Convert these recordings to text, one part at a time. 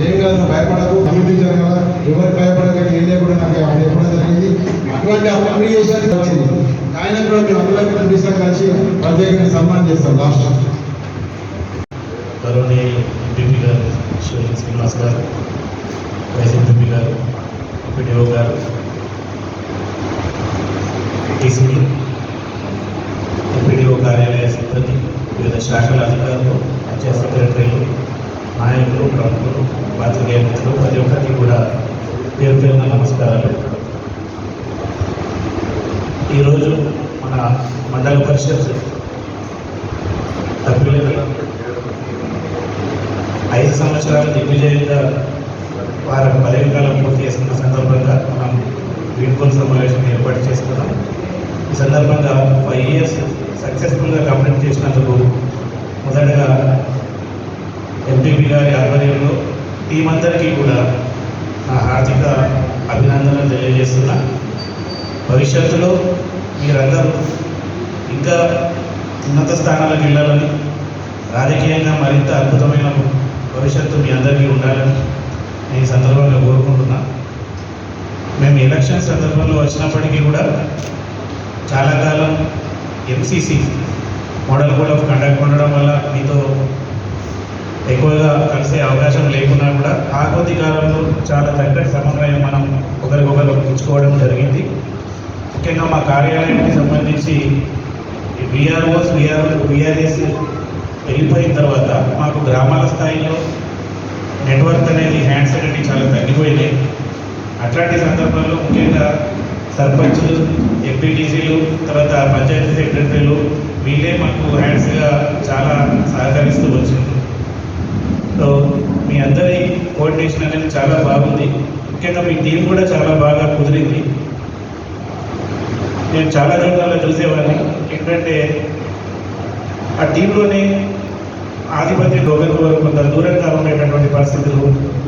ఏం కాదు నువ్వు భయపడకు అభివృద్ధి జరగాల ఎవరు భయపడక ఏం లేకుండా నాకు చెప్పడం జరిగింది. అటువంటి అప్రియేషన్ వచ్చింది. ఆయన కూడా మేము అందరం కనిపిస్తాం కలిసి ప్రత్యేకంగా సన్మానం చేస్తాం లాస్ట్. తరుణి ఎంపీపీ గారు శివజీ శ్రీనివాస్ గారు వైస్ ఎంపీపీ గారు పిడిఓ గారు టీసీని ఎంపీడీఓ కార్యాలయ సిబ్బంది వివిధ శాఖల అధికారులు పంచాయత్ సెక్రటరీలు నాయకులు ప్రముఖులు పాత్రికేయ మిత్రులు ప్రతి ఒక్కరికి కూడా పేరు పేరున నమస్కారాలు. ఈరోజు మన మండల పరిషత్ సభ్యులకి ఐదు సంవత్సరాలు దిగ్విజయంగా వారి పదవి కాలం పూర్తి చేసుకున్న సందర్భంగా మనం వీడ్కోలు సమావేశం ఏర్పాటు చేసుకున్నాం. ఈ సందర్భంగా ఫైవ్ ఇయర్స్ సక్సెస్ఫుల్గా కంప్లీట్ చేసినందుకు మొదటగా ఎంపీపీ గారి ఆధ్వర్యంలో టీం అందరికీ కూడా నా హార్దిక అభినందనలు తెలియజేస్తున్నా. భవిష్యత్తులో మీరందరూ ఇంకా ఉన్నత స్థానాలకు వెళ్ళాలని రాజకీయంగా మరింత అద్భుతమైన భవిష్యత్తు మీ అందరికీ ఉండాలని నేను సందర్భంగా కోరుకుంటున్నా. మేము ఎలక్షన్ సందర్భంలో వచ్చినప్పటికీ కూడా చాలా కాలం MCC model code of conduct ఉండడం వల్ల మీతో ఎక్కువగా కలిసే అవకాశం లేకున్నా కూడా ఆ కొద్ది కాలంలో చాలా చక్కటి సమన్వయం మనం ఒకరికొకరు ఇచ్చుకోవడం జరిగింది. ముఖ్యంగా మా కార్యాలయానికి సంబంధించి విఆర్ఓస్ విఆర్ విఆర్ఎస్ వెళ్ళిపోయిన తర్వాత మాకు గ్రామాల స్థాయిలో నెట్వర్క్ అనేది హ్యాండ్స్ అనేది చాలా తగ్గిపోయింది. అట్లాంటి సందర్భంలో ముఖ్యంగా సర్పంచులు ఎంపీటీసీలు తర్వాత పంచాయతీ సెక్రటరీలు వీళ్ళే మాకు హ్యాండ్స్గా చాలా సహకరిస్తూ వచ్చింది సో మీ అందరి కోఆర్డినేషన్ అనేది చాలా బాగుంది. ముఖ్యంగా మీ టీం కూడా చాలా బాగా కుదిరింది. నేను చాలా చోట్ల చూసేవాడిని. ఏంటంటే ఆ టీంలోనే ఆధిపత్యం ఒకరికొకరు కొంత దూరంగా ఉండేటటువంటి పరిస్థితులు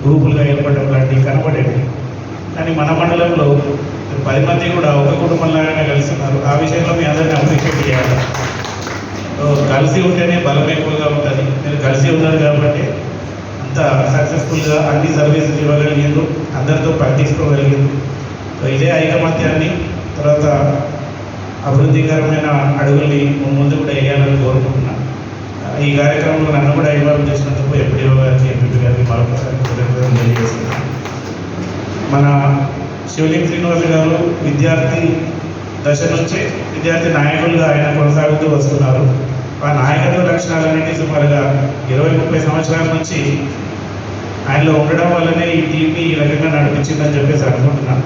గ్రూపులుగా ఏర్పడడం లాంటివి కనపడేవి. కానీ మన మండలంలో పది మంది కూడా ఒక కుటుంబంలాగానే కలిసి ఉన్నారు. ఆ విషయంలో మీ అందరినీ అప్రిషియేట్ చేయాలి. కలిసి ఉంటేనే బలం ఎక్కువగా ఉంటుంది. మీరు కలిసి ఉన్నారు కాబట్టి సక్సెస్ఫుల్గా అన్ని సర్వీసెస్ ఇవ్వగలిగారు అందరితో పట్టించుకోగలిగారు సో ఇదే ఐకమత్యాన్ని తర్వాత అభివృద్ధికరమైన అడుగుల్ని ముందు కూడా వేయాలని కోరుకుంటున్నాను. ఈ కార్యక్రమంలో నన్ను కూడా ఇన్వాల్వ్ చేసినందుకు ఎప్పుడో గారికి ఎంపీ గారికి మరొకసారి కృతజ్ఞతలు తెలియజేస్తున్నాను. మన శివలింగ్ శ్రీనివాస్ గారు విద్యార్థి దశ నుంచే విద్యార్థి నాయకులుగా ఆయన కొనసాగుతూ వస్తున్నారు. ఆ నాయకత్వ అనేవి సుమారుగా ఇరవై ముప్పై సంవత్సరాల నుంచి ఆయనలో ఉండడం వల్లనే ఈ టీంని ఈ రకంగా నడిపించిందని చెప్పేసి అనుకుంటున్నాను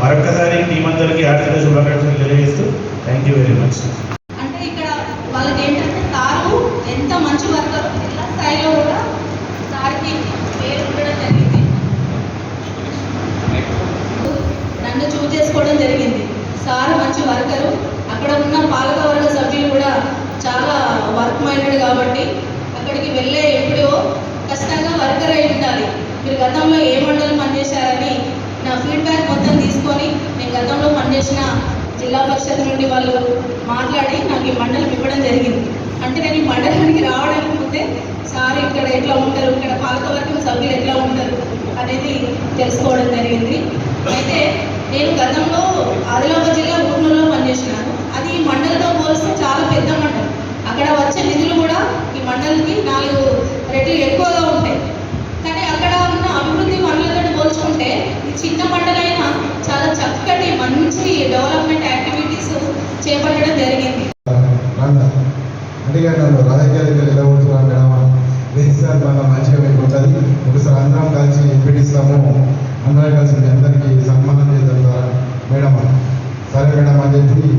మరొక్కసారి టీం అందరికీ ఆర్థిక శుభాకాంక్షలు తెలియజేస్తూ థ్యాంక్ యూ వెరీ మచ్. అంటే ఇక్కడ వాళ్ళకి ఏంటంటే సారు ఎంత మంచి వర్కర్ జిల్లా స్థాయిలో కూడా సార్కి పేరు ఉండడం జరిగింది నన్ను చూజ్ చేసుకోవడం జరిగింది సార్ మంచి వర్కరు అక్కడ ఉన్న పాలక వర్గ సభ్యులు కూడా చాలా వర్క్ మైండెడ్ కాబట్టి అక్కడికి వెళ్ళే ఎప్పుడో ఖచ్చితంగా వర్కర్ అయి ఉండాలి మీరు గతంలో ఏ మండలం పనిచేశారని నా ఫీడ్బ్యాక్ మొత్తం తీసుకొని నేను గతంలో జిల్లా పరిషత్ నుండి వాళ్ళు మాట్లాడి నాకు ఈ మండలం ఇవ్వడం జరిగింది. అంటే నేను ఈ మండలానికి రావడానికి ముందే సార్ ఇక్కడ ఎట్లా ఉంటారు? ఇక్కడ పాలకవర్గం సభ్యులు ఎట్లా ఉంటారు? అనేది తెలుసుకోవడం జరిగింది. అయితే నేను గతంలో ఆదిలాబాద్ జిల్లా ఊర్నూరులో పనిచేసినాను అది ఈ మండలంతో పోలిస్తే చాలా పెద్ద మండలం అక్కడ వచ్చే నిధులు కూడా ఈ మండలికి నాలుగు రెట్లు ఎక్కువగా ఉంటాయి కానీ అక్కడ ఉన్న అభివృద్ధి పనులతో పోల్చుకుంటే ఈ చిన్న మండలైనా చాలా చక్కటి మంచి డెవలప్మెంట్ యాక్టివిటీస్ చేపట్టడం జరిగింది రండి అందుకే నన్ను రాజకీయాలకు వెళ్ళబోతున్నాను మేడం లేదు సార్ మంచిగా మీకు ఉంటుంది ఒకసారి అందరం కలిసి పిలిస్తాము అందరం కలిసి మీ అందరికీ సన్మానం చేద్దాం మేడం సరే మేడం అని చెప్పి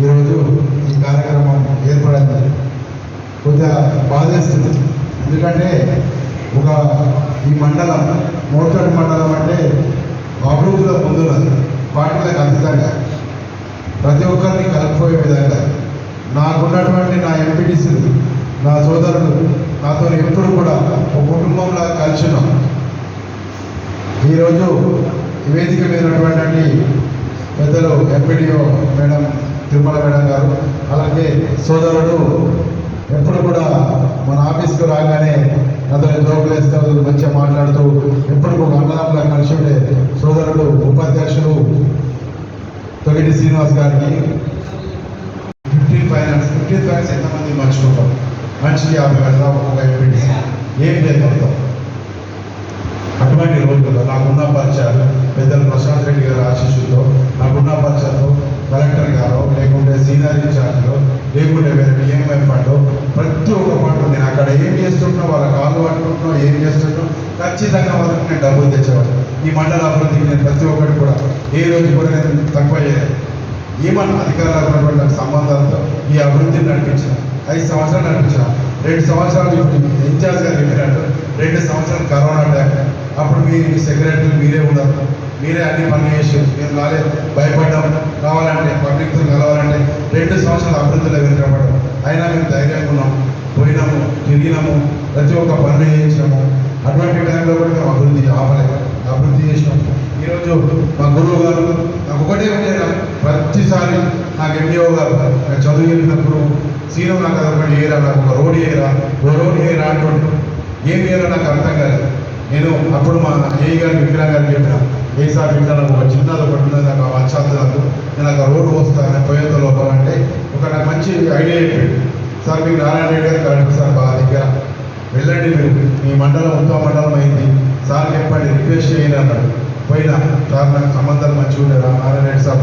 ఈరోజు ఈ కార్యక్రమం ఏర్పడింది కొద్దిగా బాధేస్తుంది. ఎందుకంటే ఒక ఈ మండలం మోటోటి మండలం అంటే అభివృద్ధిలో ముందున్నది. పార్టీలకు అతీతంగా ప్రతి ఒక్కరిని కలిపిపోయే విధంగా నాకున్నటువంటి నా ఎంపీటీసీలు నా సోదరులు నాతో ఎప్పుడు కూడా ఒక కుటుంబంలా కలిసి ఉన్నాం ఈరోజు వేదిక మీద ఉన్నటువంటి పెద్దలు ఎంపీడీఓ మేడం తిరుమల మేడం గారు అలాగే సోదరుడు ఎప్పుడు కూడా మన ఆఫీస్కు రాగానే నా మంచిగా మాట్లాడుతూ ఎప్పుడు ఒక అన్నదమ్ములా కలిసి ఉండే సోదరుడు ఉపాధ్యక్షుడు తొగిటి శ్రీనివాస్ గారికి ఫిఫ్టీన్ ఫైనాన్స్ ఫిఫ్టీన్ ఫైనాన్స్ ఎంతమంది మర్చిపోతాం మనిషికి యాభై వేల ఒక్కొక్క ఎంపీటీ ఏం లేదు మొత్తం. అటువంటి రోజుల్లో నాకున్న పరిచయాలు పెద్దలు ప్రశాంత్ రెడ్డి గారి ఆశీస్సులతో నాకున్న పరిచయాలు కలెక్టర్ గారు లేకుంటే సీనియర్ ఇన్ఛార్జ్లో లేకుంటే వేరే డిఎంఐ ఫండ్ ప్రతి ఒక్క ఫండ్ నేను అక్కడ ఏం చేస్తుంటున్నా వాళ్ళ కాళ్ళు పట్టుకుంటున్నా ఏం చేస్తుంటున్నా ఖచ్చితంగా వాళ్ళకి నేను డబ్బులు తెచ్చేవాడు ఈ మండల అభివృద్ధికి నేను ప్రతి ఒక్కటి కూడా ఏ రోజు కూడా నేను తక్కువ చేయలేదు. ఏమన్నా అధికారులు సంబంధాలతో ఈ అభివృద్ధిని నడిపించిన ఐదు సంవత్సరాలు నడిపించిన రెండు సంవత్సరాలు ఇప్పుడు గారు చెప్పినట్టు రెండు సంవత్సరాలు కరోనా అటాక్ అప్పుడు మీ సెక్రటరీ మీరే ఉన్నారు. మీరే అన్ని పనులు చేసి మేము రాలేదు. భయపడ్డాం. కావాలంటే పబ్లిక్తో కలవాలంటే రెండు సంవత్సరాలు అభివృద్ధిలో వెనుకబడ్డాం. అయినా మేము ధైర్యంగా ఉన్నాం. పోయినాము తిరిగినాము. ప్రతి ఒక్క పనులు చేయించినాము. అటువంటి టైంలో కూడా మేము అభివృద్ధి ఆపలేదు. అభివృద్ధి చేసినాము. ఈరోజు మా గురువు గారు నాకు ఒకటే ఉండేది ప్రతిసారి నాకు ఎండిఓ గారు నాకు చదువు వెళ్ళినప్పుడు సీను నాకు అదొకటి ఏరా నాకు ఒక రోడ్ ఏరా ఓ రోడ్ ఏరా అంటుండే. ఏం ఏరా నాకు అర్థం కాలేదు. నేను అప్పుడు మా ఏ గారి విక్రమ్ గారికి చెప్పిన ఏ సార్ ఇంట్లో నాకు ఒక చిన్నది ఒకటి ఉన్నది నాకు వచ్చాదు నాకు నేను నాకు రోడ్డు వస్తాను పోయేంత లోపల అంటే ఒక నాకు మంచి ఐడియా చెప్పాడు. సార్ మీకు నారాయణ రెడ్డి గారు కరెక్ట్ సార్ బాగా దగ్గర. వెళ్ళండి మీరు. మీ మండలం ఉత్తమ మండలం అయింది. సార్ చెప్పండి రిక్వెస్ట్ చేయండి అన్నాడు. పోయినా సార్ నాకు సంబంధాలు మంచిగా ఉండేది నారాయణ రెడ్డి సార్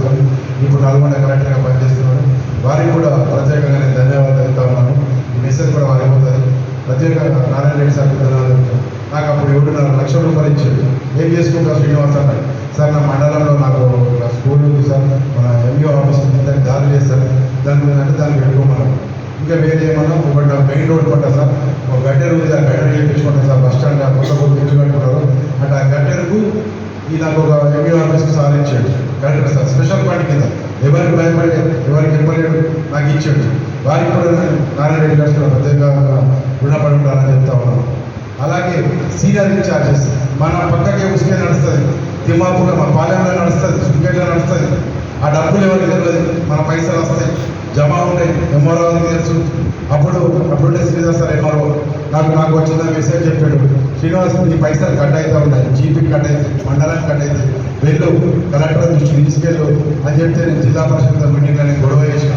ఇప్పుడు నల్గొండ కలెక్టర్గా పనిచేస్తున్నాడు వారికి కూడా ప్రత్యేకంగా నేను ధన్యవాదాలు చెప్తా ఉన్నాను. ఈ మెసేజ్ కూడా వారికి పోతుంది. ప్రత్యేకంగా నారాయణ రెడ్డి సార్కి ధన్యవాదాలు నాకు అప్పుడు ఏడున్నర లక్షల రూపాయలు ఇచ్చాడు ఏం చేసుకుంటారు శ్రీనివాస్ అన్నాడు సార్ నా మండలంలో నాకు నా స్కూల్ ఉంది సార్. మన ఎంఈఓ ఆఫీస్ ఉంది. దానికి దారి లేదు సార్ దాని మీద అంటే దాన్ని పెట్టుకోమన్నాను ఇంకా వేరే ఏమన్నా? ఒకటి మెయిన్ రోడ్ పడ్డా సార్. ఒక గడ్డెరు ఉంది. ఆ గడ్డెరు చేయించుకుంటాను సార్. బస్ స్టాండ్ కొత్త కొత్త ఇల్లు కట్టుకుంటారు. అంటే ఆ గడ్డెరుకు ఈ నాకు ఒక ఎంఈఓ ఆఫీస్కి సార్ ఇచ్చాడు. గడ్డెరు సార్? స్పెషల్ పాయింట్ కింద. ఎవరికి భయపడే ఎవరికి ఇవ్వలేడు నాకు ఇచ్చాడు. వారికి కూడా నారాయణ రెడ్డి గారు ప్రత్యేకంగా రుణపడి ఉంటారని చెప్తా ఉన్నాను. అలాగే సీనియర్ ఇన్ఛార్జెస్ మన పక్కకే ఉసుకే నడుస్తుంది. తిమ్మాపులో మన పాలెంలో నడుస్తుంది సుంకేట్లో నడుస్తుంది. ఆ డబ్బులు ఎవరికి తెలియదు మన పైసలు వస్తాయి. జమ ఉంటాయి. ఎంఆర్ఓ తెలుసు. అప్పుడు అప్పుడుండే శ్రీనివాస్ సార్ ఎంఆర్ఓ. నాకు నాకు వచ్చిన మెసేజ్ చెప్పాడు. శ్రీనివాస్ నీ పైసలు కట్ అవుతూ ఉన్నాయి. జీపీ కట్ అవుతాయి మండలానికి కట్ అవుతాయి వెళ్ళు. కలెక్టర్ దృష్టికి తీసుకెళ్ళు. అని చెప్తే నేను జిల్లా పరిషత్ మీటింగ్లో నేను గొడవ చేసిన.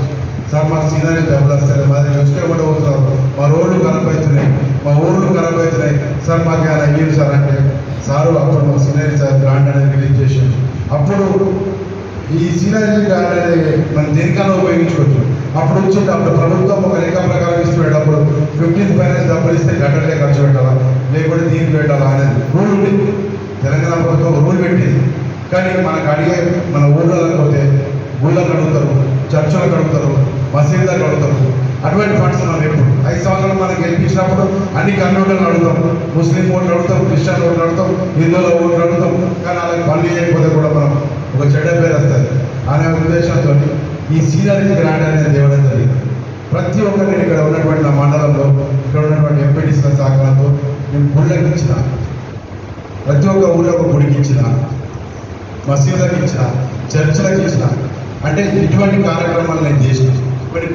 సార్ మాకు సీనియర్ డబ్బులు వస్తారు మా దగ్గర వచ్చే కూడా పోతున్నారు? మా రోడ్లు ఖరాబ్ అవుతున్నాయి. మా ఊళ్ళు ఖరాబ్ అవుతున్నాయి. సార్ మాకు అలా అయ్యారు సార్ అంటే సారు అప్పుడు మా సీనియర్ సార్ గ్రాండ్ అనేది రిలీజ్ చేసాడు. అప్పుడు ఈ సీనియర్ గ్రాండ్ అనేది మనం దేనికైనా ఉపయోగించుకోవచ్చు. అప్పుడు వచ్చి అప్పుడు ప్రభుత్వం ఒక రేఖా ప్రకారం ఇస్తున్నప్పుడు అప్పుడు ఫిఫ్టీన్ ఫైనాన్స్ డబ్బులు ఇస్తే గంటలే ఖర్చు పెట్టాలా? లేకుంటే దీనికి పెట్టాలా అనేది రూల్ ఉండేది తెలంగాణ ప్రభుత్వం ఒక రూల్ పెట్టేది. కానీ మనకు అడిగే మన ఊళ్ళలో పోతే ఊళ్ళకి అడుగుతారు చర్చలకు అడుగుతారు మసీదులకు అడుగుతారు అటువంటి ఫండ్స్ మనం ఎప్పుడు ఐదు సంవత్సరాలు మనకి గెలిపించినప్పుడు అన్ని కన్నోళ్ళు అడుగుతాం. ముస్లిం ఓట్లు అడుగుతాం క్రిస్టియన్ ఓట్లు అడుగుతాం హిందువుల ఓట్లు అడుగుతాం. కానీ అలాగే పనులు చేయకపోతే కూడా మనం ఒక చెడ్డ పేరు వస్తుంది. అనే ఉద్దేశంతో ఈ సీనియర్ గ్రాండ్ అనేది తేవడం జరిగింది. ప్రతి ఒక్కరిని ఇక్కడ ఉన్నటువంటి నా మండలంలో ఇక్కడ ఉన్నటువంటి ఎంపీటీసీల సహకారంతో నేను గుళ్ళకి ఇచ్చిన ప్రతి ఒక్క ఊళ్ళో ఒక గుడికి ఇచ్చిన మసీదులకు ఇచ్చిన చర్చలకు ఇచ్చిన అంటే ఇటువంటి కార్యక్రమాలు నేను చేసిన. కొన్ని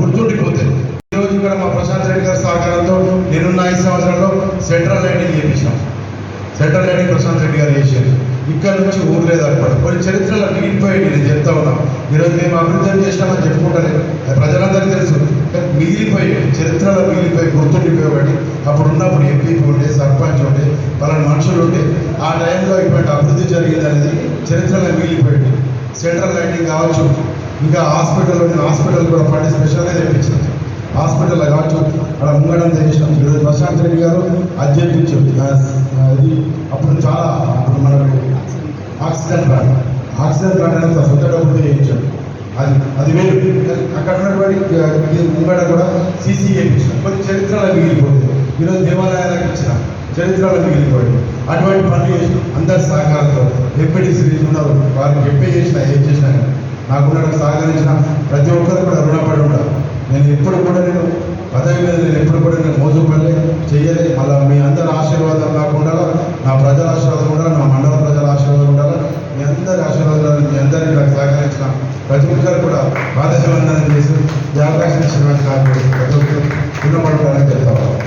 గుర్తుండిపోతే ఈరోజు ఇక్కడ మా ప్రశాంత్ రెడ్డి గారి సహకారంతో నేనున్న ఐదు సంవత్సరాల్లో సెంట్రల్ లైటింగ్ చేపించాం సెంట్రల్ లైటింగ్ ప్రశాంత్ రెడ్డి గారు చేశారు. ఇక్కడ నుంచి ఊరు లేదు కొన్ని చరిత్రలో మిగిలిపోయాయి నేను చెప్తా ఉన్నా. ఈరోజు మేము అభివృద్ధి చేసినామని చెప్పుకుంటానే ప్రజలందరికీ తెలుసు. కానీ మిగిలిపోయి చరిత్రలో మిగిలిపోయి గుర్తుండిపోయేవాడి అప్పుడు ఉన్నప్పుడు ఎంపీ ఉండే సర్పంచ్ ఉండే పలానా మనుషులు ఉండే ఆ టైంలో ఇటువంటి అభివృద్ధి జరిగింది అనేది చరిత్రలో మిగిలిపోయింది. సెంట్రల్ లైటింగ్ కావచ్చు ఇంకా హాస్పిటల్ నేను హాస్పిటల్ కూడా ఫండ్ స్పెషల్గా తెప్పించాను హాస్పిటల్ కావచ్చు అక్కడ ముంగడం చేసినాం. ఈరోజు ప్రశాంత్ రెడ్డి గారు అది చెప్పించారు అది అప్పుడు చాలా అప్పుడు మనకు ఆక్సిజన్ బ్రాండ్ ఆక్సిజన్ బ్రాండ్ అనేది సొంత డబ్బులు చేయించాడు. అది అది వేరు అక్కడ ఉన్నటువంటి ముంగడ కూడా సీసీ చేయించాం కొన్ని చరిత్రలో మిగిలిపోతుంది ఈరోజు దేవాలయాలకు ఇచ్చిన చరిత్రలో మిగిలిపోయింది అటువంటి పనులు చేసిన అందరి సహకారంతో ఎంపీటీసీ ఉన్నారు వారికి ఎంపీ చేసిన ఏం చేసినా నాకు సహకరించిన ప్రతి ఒక్కరు కూడా రుణపడి ఉండాలి నేను ఎప్పుడు కూడా నేను పదవి మీద నేను ఎప్పుడు కూడా నేను మోజుపడలే చేయలే మళ్ళీ మీ అందరి ఆశీర్వాదం నాకు ఉండాలా నా ప్రజల ఆశీర్వాదం కూడా నా మండల ప్రజల ఆశీర్వాదం ఉండాలి మీ అందరి ఆశీర్వాదాలు మీ అందరికీ నాకు సహకరించిన ప్రతి ఒక్కరు కూడా పాదశవందనం చేసి ఈ అవకాశం ఇచ్చినటువంటి ప్రతి ఒక్కరు రుణపడాలని చెప్తాను.